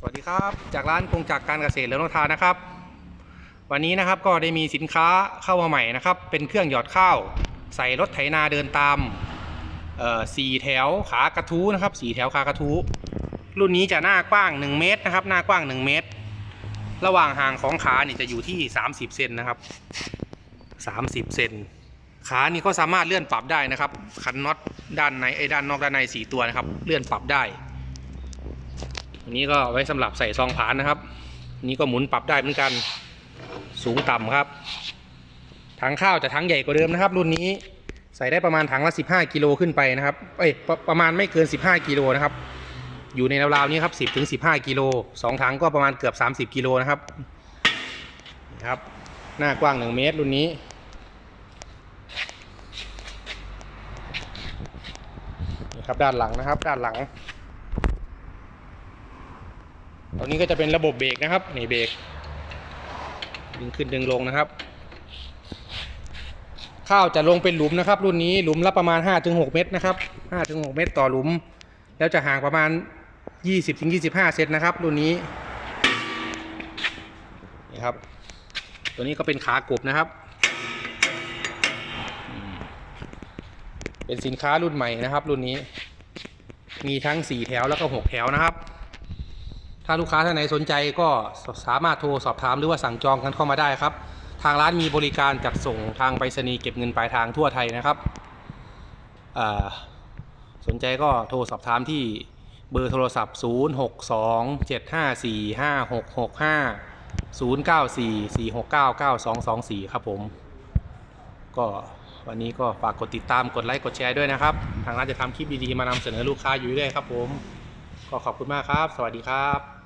สวัสดีครับ จากร้านกงจักรการเกษตรเลืองทานะครับ วันนี้นะครับก็ได้มีสินค้าเข้ามาใหม่นะครับ เป็นเครื่องหยอดข้าว ใส่รถไถนาเดินตามสี่แถวขากระทู้นะครับสี่แถวขากระทู้รุ่นนี้จะหน้ากว้าง 1 เมตรนะครับ หน้ากว้าง 1 เมตร ระหว่างห่างของขาเนี่ยจะอยู่ที่ 30เซนนะครับ30เซนขานี่ก็สามารถเลื่อนปรับได้นะครับคันน็อตด้านในไอ้ด้านนอกด้านในสี่ตัวนะครับ เลื่อนปรับได้ อันนี้ก็ไว้สำหรับใส่ซองผานนะครับอันนี้ก็หมุนปรับได้เหมือนกันสูงต่ำครับถังข้าวจะถังใหญ่กว่าเดิมนะครับ รุ่นนี้ใส่ได้ประมาณถังละ 15 กิโลขึ้นไปนะครับเอ้ยประประมาณไม่เกิน 15 กิโลนะครับ อยู่ในราวๆนี้ครับ 10ถึง15 กิโลสองถังก็ประมาณเกือบ 30 กิโลนะครับนี่ครับหน้ากว้าง 1 เมตรรุ่นนี้ครับด้านหลังนะครับด้านหลัง ตรงนี้ก็จะเป็นระบบเบรกนะครับนี่เบรกดึงขึ้นดึงลงนะครับ ข้าวจะลงเป็นหลุมนะครับ รุ่นนี้หลุมละประมาณ 5-6 เมตรนะครับ 5-6 เมตรต่อหลุม แล้วจะห่างประมาณ 20-25 เซนนะครับ รุ่นนี้นี่ครับ ตัวนี้ก็เป็นขากบนะครับ เป็นสินค้ารุ่นใหม่นะครับ รุ่นนี้มีทั้ง 4 แถวแล้วก็ 6 แถวนะครับ ถ้าลูกค้าท่านไหนสนใจก็สามารถโทรสอบถามหรือว่าสั่งจองกันเข้ามาได้ครับ ทางร้านมีบริการจัดส่งทางไปรษณีย์เก็บเงินปลายทางทั่วไทยนะครับสนใจก็โทรสอบถามที่เบอร์โทรศัพท์ 0 6 2 7 5 4 5 6 6 5 0 9 4 4 6 9 9 2 2 4 ครับผม ก็วันนี้ก็ฝากกดติดตามกดไลค์กดแชร์ด้วยนะครับ ทางร้านจะทำคลิปดีๆมานำเสนอลูกค้าอยู่เรื่อยครับผม ก็ขอบคุณมากครับ สวัสดีครับ